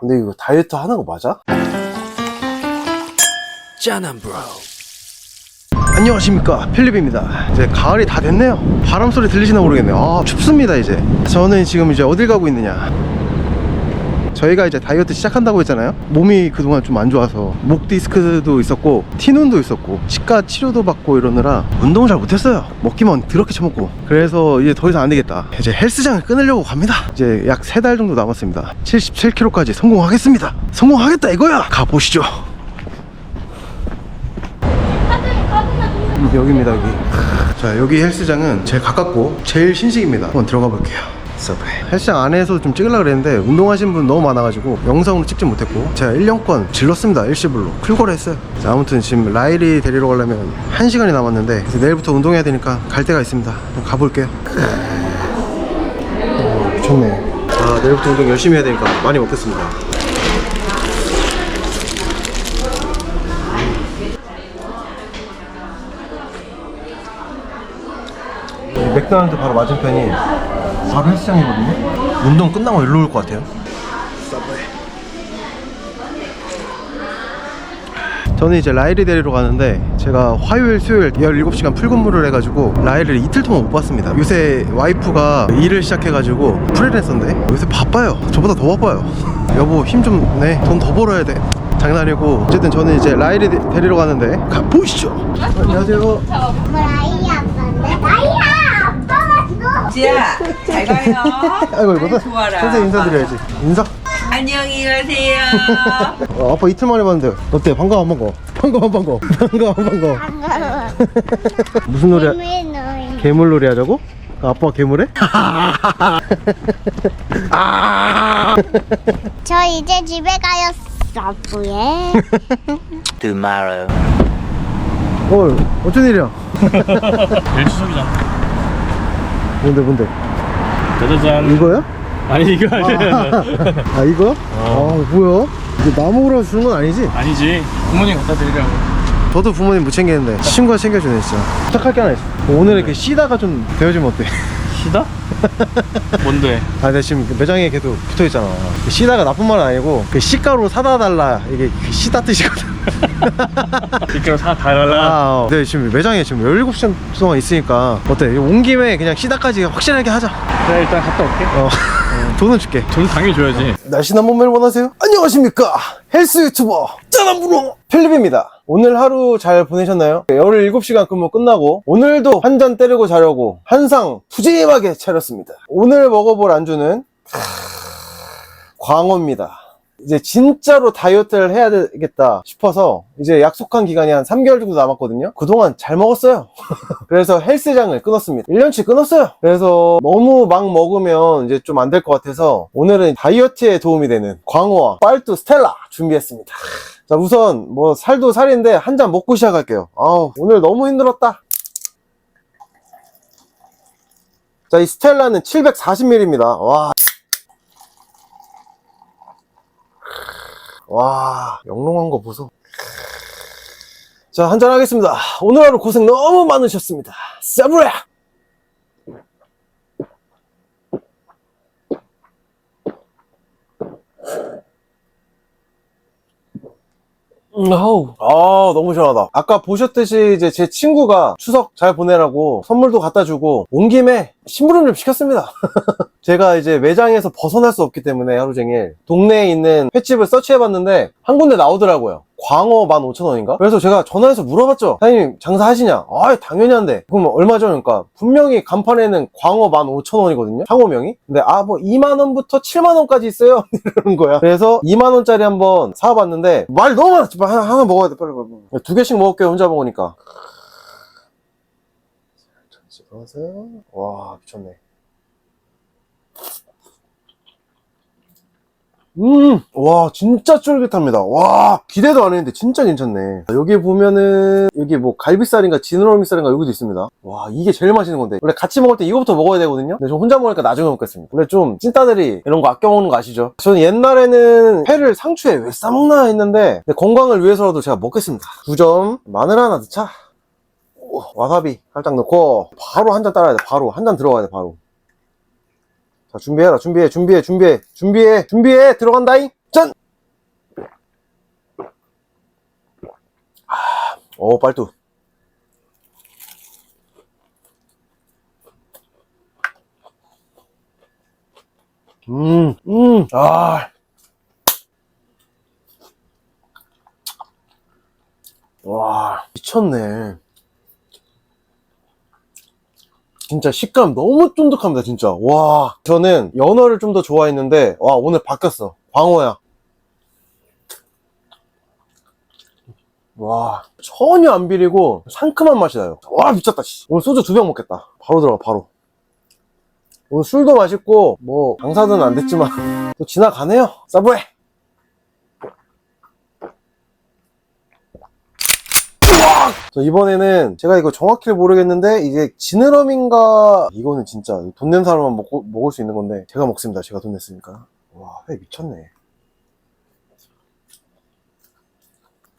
근데 이거 다이어트 하는 거 맞아? 짠한 브로. 안녕하십니까. 필립입니다. 이제 가을이 다 됐네요. 바람 소리 들리시나 모르겠네요. 아 춥습니다 이제. 저는 지금 이제 어딜 가고 있느냐 저희가 이제 다이어트 시작한다고 했잖아요. 몸이 그동안 좀 안 좋아서 목 디스크도 있었고 티눈도 있었고 치과 치료도 받고 이러느라 운동을 잘 못했어요. 먹기만 더럽게 처먹고. 그래서 이제 더 이상 안 되겠다. 이제 헬스장을 끊으려고 갑니다. 이제 약세달 정도 남았습니다. 77kg까지 성공하겠습니다. 성공하겠다 이거야! 가보시죠. 음, 여기입니다 여기. 자 여기 헬스장은 제일 가깝고 제일 신식입니다. 한번 들어가 볼게요 서브웨이 헬스장 안에서 좀 찍으려고 그랬는데 운동하신 분 너무 많아가지고 영상으로 찍지 못했고 제가 1년권 질렀습니다 일시불로. 클거를 했어요. 자 아무튼 지금 라일이 데리러 가려면 1시간이 남았는데 내일부터 운동해야 되니까 갈 데가 있습니다. 가볼게요. 어, 미쳤네. 아 내일부터 운동 열심히 해야 되니까 많이 먹겠습니다. 맥도날드 바로 맞은편이 바로 헬스장이거든요. 운동 끝나고 일로 올 것 같아요. 저는 이제 라일이 데리러 가는데 제가 화요일 수요일 17시간 풀근무를 해가지고 라일을 이틀 동안 못 봤습니다. 요새 와이프가 일을 시작해가지고 프리랜서인데 요새 바빠요. 저보다 더 바빠요. 여보 힘 좀 내. 돈 더 벌어야 돼. 장난이고 어쨌든 저는 이제 라일이 데- 데리러 가는데 가보시죠? 안녕하세요. 나이 아빠인데? 나이야! 아빠가 너! 지야 잘 가요. 아이고 이거 좋아라. 선생님 인사드려야지 인사 안녕히 가세요. 어, 아빠 이틀 만에 봤는데 어때 반가워 반가워 반가워 반가워 반가워 반가워 반가워. 무슨 노래 왜 너희? 괴물 놀이 하자고? 아빠가 괴물해? 저 이제 집에 가요. 서브에. tomorrow 어 어쩐 일이야 내일 추석이잖아. 뭔데 뭔데 짜자잔. 이거야? 아니 이거 아니야. 아 이거? 아 뭐야? 이게 나 먹으라고 주는 건 아니지? 아니지. 부모님 갖다 드리려고. 저도 부모님 못 챙기는데 친구가 챙겨주네 진짜 부탁할 게 하나 있어 오늘 이렇게 쉬다가 좀 되어주면 어때? 시다? 뭔데? 아 내가 지금 그 매장에 계속 붙어있잖아 그 쉬다가 나쁜 말은 아니고 그 시가로 사다 달라 이게 그 시다 뜻이거든 이렇게 사 달라. 아, 어. 네, 지금 매장에 지금 17시간 동안 있으니까 어때? 온 김에 그냥 시다까지 확실하게 하자. 그래 일단 갔다 올게. 어. 돈은 줄게. 돈 당연히 줘야지. 날씬한 몸매를 원하세요? 안녕하십니까? 헬스 유튜버 짜란부로 필립입니다. 오늘 하루 잘 보내셨나요? 17시간 근무 끝나고 오늘도 한 잔 때리고 자려고 한상 푸짐하게 차렸습니다. 오늘 먹어볼 안주는 광어입니다. 이제 진짜로 다이어트를 해야 되겠다 싶어서 이제 약속한 기간이 한 3개월 정도 남았거든요. 그동안 잘 먹었어요. 그래서 헬스장을 끊었습니다. 1년치 끊었어요. 그래서 너무 막 먹으면 이제 좀 안 될 것 같아서 오늘은 다이어트에 도움이 되는 광어와 빨뚜 스텔라 준비했습니다. 자, 우선 뭐 살도 살인데 한 잔 먹고 시작할게요. 아우, 오늘 너무 힘들었다. 자, 이 스텔라는 740ml입니다. 와. 와, 영롱한 거 보소. 자, 한잔 하겠습니다. 오늘 하루 고생 너무 많으셨습니다. 사브레! 음, 아우, 아, 너무 시원하다. 아까 보셨듯이 이제 제 친구가 추석 잘 보내라고 선물도 갖다 주고 온 김에 심부름 좀 시켰습니다. 제가 이제 매장에서 벗어날 수 없기 때문에 하루 종일 동네에 있는 횟집을 서치해봤는데 한 군데 나오더라고요. 광어 15,000원인가? 그래서 제가 전화해서 물어봤죠. 사장님 장사하시냐? 아 당연히 한대. 그럼 얼마죠? 그러니까 분명히 간판에는 광어 15,000원이거든요. 상호명이. 근데 아 뭐 2만원부터 7만원까지 있어요. 이러는 거야. 그래서 2만원짜리 한번 사봤는데 말 너무. 빨리 하나, 하나 먹어야 돼. 빨리 빨리. 두 개씩 먹을게요. 혼자 먹으니까. 와 미쳤네. 음, 와, 진짜 쫄깃합니다. 와, 기대도 안 했는데 진짜 괜찮네. 여기 보면은, 여기 뭐 갈비살인가 지느러미살인가 여기도 있습니다. 와, 이게 제일 맛있는 건데. 원래 같이 먹을 때 이거부터 먹어야 되거든요? 근데 저 혼자 먹으니까 나중에 먹겠습니다. 원래 좀 찐따들이 이런 거 아껴 먹는 거 아시죠? 저는 옛날에는 회를 상추에 왜 싸먹나 했는데, 건강을 위해서라도 제가 먹겠습니다. 9점, 마늘 하나 넣자. 오, 와사비 살짝 넣고, 바로 한 잔 따라야 돼, 바로. 한 잔 들어가야 돼, 바로. 자, 준비해라, 준비해, 준비해, 준비해, 준비해, 준비해, 들어간다잉! 짠! 아, 오, 빨뚜. 음, 음, 아. 와, 미쳤네. 진짜 식감 너무 쫀득합니다, 진짜. 와, 저는 연어를 좀 더 좋아했는데, 와, 오늘 바뀌었어. 광어야. 와, 전혀 안 비리고 상큼한 맛이 나요. 와, 미쳤다, 씨. 오늘 소주 두 병 먹겠다. 바로 들어가, 바로. 오늘 술도 맛있고, 뭐, 장사는 안 됐지만, 또 지나가네요. 서브웨이! 저 이번에는 제가 이거 정확히 모르겠는데 이게 지느러미인가? 이거는 진짜 돈 낸 사람만 먹고, 먹을 수 있는 건데 제가 먹습니다. 제가 돈 냈으니까. 와 회 미쳤네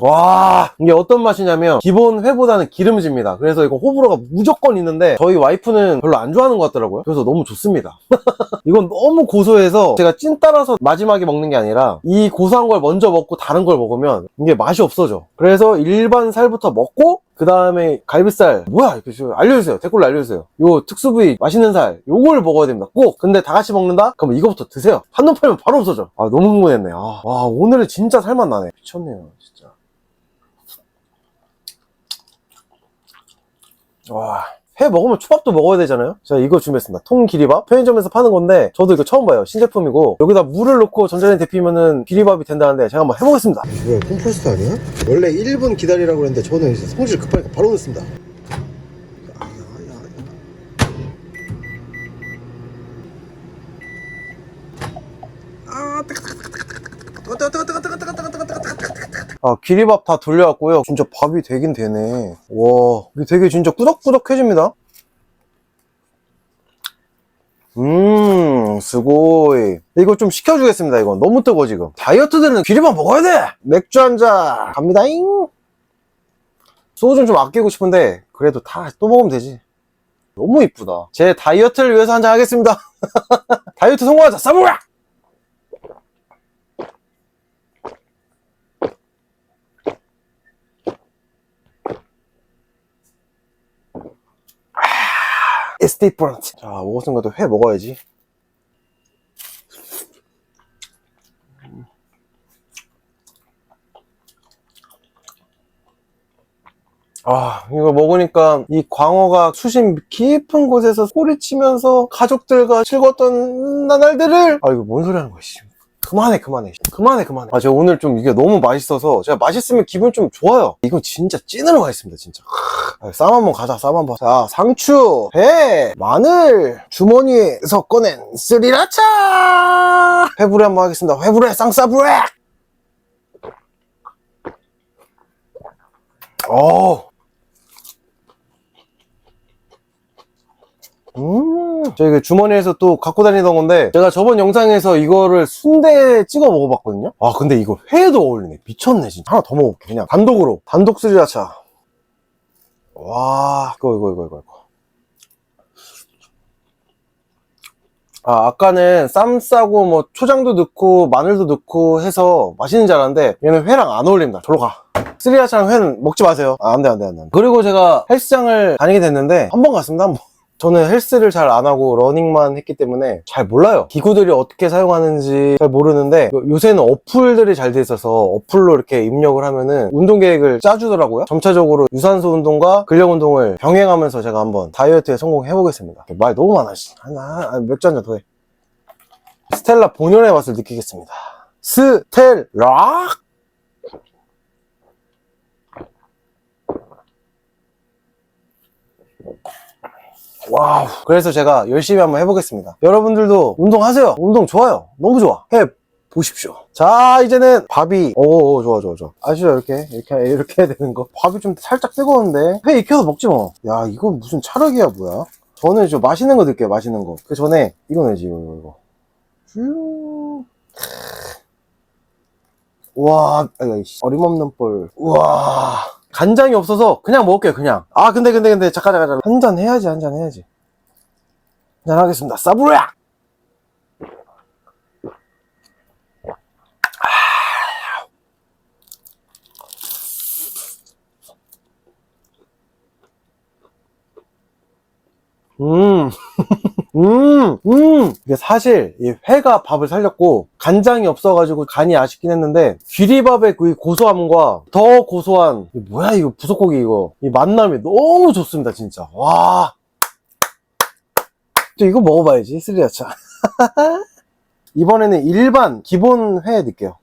와 이게 어떤 맛이냐면 기본 회보다는 기름집니다. 그래서 이거 호불호가 무조건 있는데 저희 와이프는 별로 안 좋아하는 것 같더라고요. 그래서 너무 좋습니다. 이건 너무 고소해서 제가 찐 따라서 마지막에 먹는 게 아니라 이 고소한 걸 먼저 먹고 다른 걸 먹으면 이게 맛이 없어져. 그래서 일반 살부터 먹고 그 다음에 갈비살 뭐야 이렇게 좀 알려주세요. 댓글로 알려주세요. 요 특수 부위 맛있는 살 요걸 먹어야 됩니다. 꼭! 근데 다 같이 먹는다? 그럼 이거부터 드세요. 한눈 팔면 바로 없어져. 아 너무 흥분했네. 아, 와 오늘은 진짜 살맛 나네. 미쳤네요 진짜 와. 회 먹으면 초밥도 먹어야 되잖아요? 제가 이거 준비했습니다. 통기리밥. 편의점에서 파는 건데, 저도 이거 처음 봐요. 신제품이고, 여기다 물을 넣고 전자레인지 데피면은 기리밥이 된다는데, 제가 한번 해보겠습니다. 뭐야, 콤포스트 아니야? 원래 1분 기다리라고 그랬는데, 저는 이제 성질 급하니까 바로 넣습니다. 아, 기리밥 다 돌려왔고요. 진짜 밥이 되긴 되네. 와, 이게 되게 진짜 꾸덕꾸덕해집니다. 음, 스고이. 이거 좀 식혀주겠습니다, 이건. 너무 뜨거, 지금. 다이어트들은 기리밥 먹어야 돼! 맥주 한 잔, 갑니다잉! 소주는 좀 아끼고 싶은데, 그래도 다 또 먹으면 되지. 너무 이쁘다. 제 다이어트를 위해서 한 잔 하겠습니다. 다이어트 성공하자, 싸보라! It's different. 자, 먹었으니까 또회 먹어야지. 아, 이거 먹으니까 이 광어가 수심 깊은 곳에서 소리치면서 가족들과 즐거웠던 나날들을 아, 이거 뭔 소리 하는 거야, 씨. 그만해, 그만해. 그만해, 그만해. 아, 제가 오늘 좀 이게 너무 맛있어서 제가 맛있으면 기분 좀 좋아요. 이건 진짜 찐으로 맛있습니다, 진짜. 아, 쌈 한번 가자, 쌈 한번. 자, 상추, 배, 마늘, 주머니에서 꺼낸 스리라차! 회불에 한번 하겠습니다. 회불에, 쌍싸불에! 어 음, 저 이거 주머니에서 또 갖고 다니던 건데, 제가 저번 영상에서 이거를 순대에 찍어 먹어봤거든요? 아, 근데 이거 회에도 어울리네. 미쳤네, 진짜. 하나 더 먹어볼게, 그냥. 단독으로. 단독 스리라차. 와, 이거, 이거, 이거, 이거. 이거. 아, 아까는 쌈 싸고 뭐 초장도 넣고 마늘도 넣고 해서 맛있는 줄 알았는데 얘는 회랑 안 어울립니다. 저로 가. 스리라차랑 회는 먹지 마세요. 아, 안 돼, 안 돼, 안 돼. 그리고 제가 헬스장을 다니게 됐는데 한 번 갔습니다, 한 번. 저는 헬스를 잘 안 하고 러닝만 했기 때문에 잘 몰라요. 기구들이 어떻게 사용하는지 잘 모르는데 요새는 어플들이 잘 돼 있어서 어플로 이렇게 입력을 하면은 운동 계획을 짜주더라고요. 점차적으로 유산소 운동과 근력 운동을 병행하면서 제가 한번 다이어트에 성공해 보겠습니다. 말 너무 많아. 맥주 한잔 더 해. 스텔라 본연의 맛을 느끼겠습니다. 스텔라 와우. 그래서 제가 열심히 한번 해보겠습니다. 여러분들도 운동하세요. 운동 좋아요. 너무 좋아. 해 보십시오. 자, 이제는 밥이, 오, 좋아, 좋아, 좋아. 아시죠? 이렇게, 이렇게, 이렇게 해야 되는 거. 밥이 좀 살짝 뜨거운데. 회 익혀서 먹지 뭐. 야, 이건 무슨 찰흙이야, 뭐야. 저는 좀 맛있는 거 드릴게요, 맛있는 거. 그 전에, 이거 내지, 이거, 이거. 쭉. 와, 아이씨, 어림없는 뻘. 우와. 간장이 없어서 그냥 먹을게요 그냥. 아 근데 근데 근데. 잠깐 잠깐 잠깐. 한 잔 해야지 한 잔 해야지. 한 잔 하겠습니다. 싸부랴 아. 음. 음, 음. 이게 사실 이 회가 밥을 살렸고 간장이 없어가지고 간이 아쉽긴 했는데 귀리밥의 그 고소함과 더 고소한 뭐야 이거 부속고기 이거 이 만남이 너무 좋습니다 진짜 와. 또 이거 먹어봐야지 스리라차. 이번에는 일반 기본 회 넣을게요.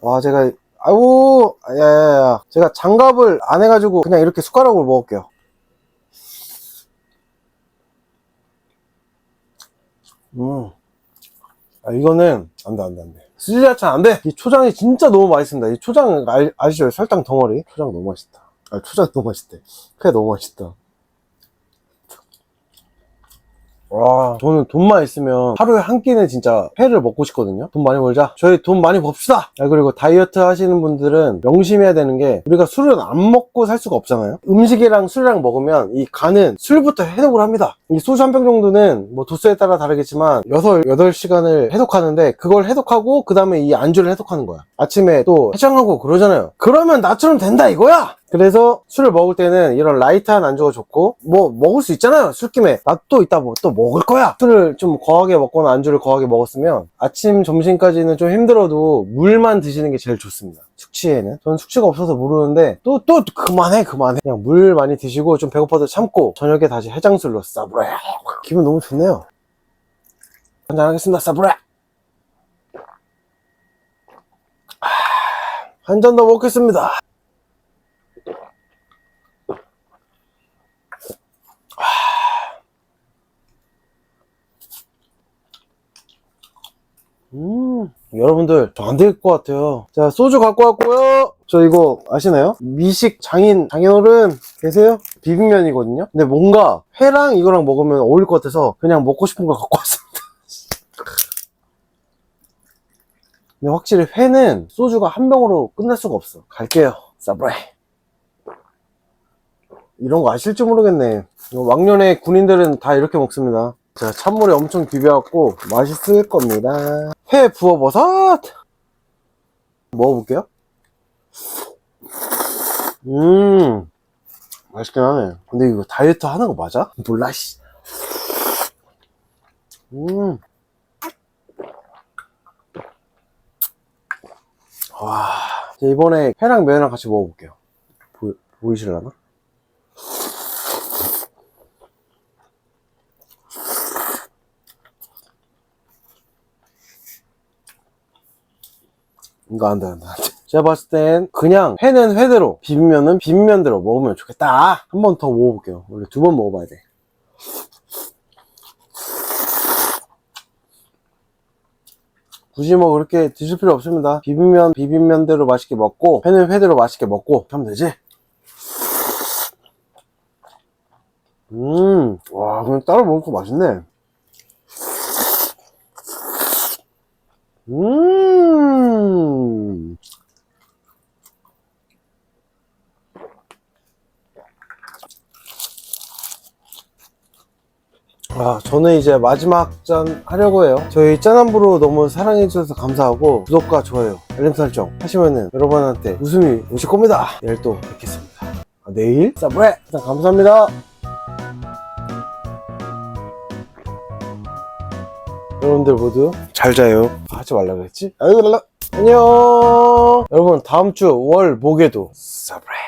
와 제가 아우 야야야 제가 장갑을 안 해가지고 그냥 이렇게 숟가락으로 먹을게요. 음. 아, 이거는, 안 돼, 안 돼, 안 돼. 스리라차 안 돼! 이 초장이 진짜 너무 맛있습니다. 이 초장, 알, 아시죠? 설탕 덩어리? 초장 너무 맛있다. 아, 초장 너무 맛있대. 회 너무 맛있다. 와, 저는 돈만 있으면 하루에 한 끼는 진짜 회를 먹고 싶거든요. 돈 많이 벌자. 저희 돈 많이 법시다. 아, 그리고 다이어트 하시는 분들은 명심해야 되는 게 우리가 술은 안 먹고 살 수가 없잖아요. 음식이랑 술이랑 먹으면 이 간은 술부터 해독을 합니다. 이 소주 한 병 정도는 뭐 도수에 따라 다르겠지만 6, 8시간을 해독하는데 그걸 해독하고 그 다음에 이 안주를 해독하는 거야. 아침에 또 해장하고 그러잖아요. 그러면 나처럼 된다 이거야! 그래서 술을 먹을 때는 이런 라이트한 안주가 좋고 뭐 먹을 수 있잖아요 술김에. 나 또 이따 뭐 또 먹을 거야. 술을 좀 거하게 먹거나 안주를 거하게 먹었으면 아침 점심까지는 좀 힘들어도 물만 드시는 게 제일 좋습니다. 숙취에는. 저는 숙취가 없어서 모르는데 또 또 그만해 그만해. 그냥 물 많이 드시고 좀 배고파도 참고 저녁에 다시 해장술로 싸브레 기분 너무 좋네요. 한잔 하겠습니다 싸브레 한 잔 더 먹겠습니다 음, 여러분들, 저 안 될 것 같아요. 자, 소주 갖고 왔고요. 저 이거 아시나요? 미식 장인, 장인어른 계세요? 비빔면이거든요? 근데 뭔가 회랑 이거랑 먹으면 어울릴 것 같아서 그냥 먹고 싶은 걸 갖고 왔습니다. 근데 확실히 회는 소주가 한 병으로 끝날 수가 없어. 갈게요. 사브레. 이런 거 아실지 모르겠네. 왕년에 군인들은 다 이렇게 먹습니다. 자, 찬물에 엄청 비벼갖고 맛있을 겁니다. 회 부어버섯! 먹어볼게요. 음, 맛있긴 하네. 근데 이거 다이어트 하는 거 맞아? 몰라, 씨. 음. 와, 이번에 회랑 면이랑 같이 먹어볼게요. 보, 보이실라나? 이거 안 돼, 안 돼. 제가 봤을 땐 그냥 회는 회대로, 비빔면은 비빔면대로 먹으면 좋겠다. 한 번 더 먹어볼게요. 원래 두 번 먹어봐야 돼. 굳이 뭐 그렇게 드실 필요 없습니다. 비빔면 비빔면대로 맛있게 먹고 회는 회대로 맛있게 먹고 하면 되지. 음, 와, 그냥 따로 먹으니까 맛있네. 음. 아, 저는 이제 마지막 잔 하려고 해요. 저희 짠함부로 너무 사랑해주셔서 감사하고, 구독과 좋아요, 알림 설정 하시면은 여러분한테 웃음이 오실 겁니다. 내일 또 뵙겠습니다. 아, 내일? 사브레! 일단 감사합니다. 여러분들 모두 잘 자요. 하지 말라 그랬지? 아유, 안녕. 여러분 다음 주 월 목에도 사브레.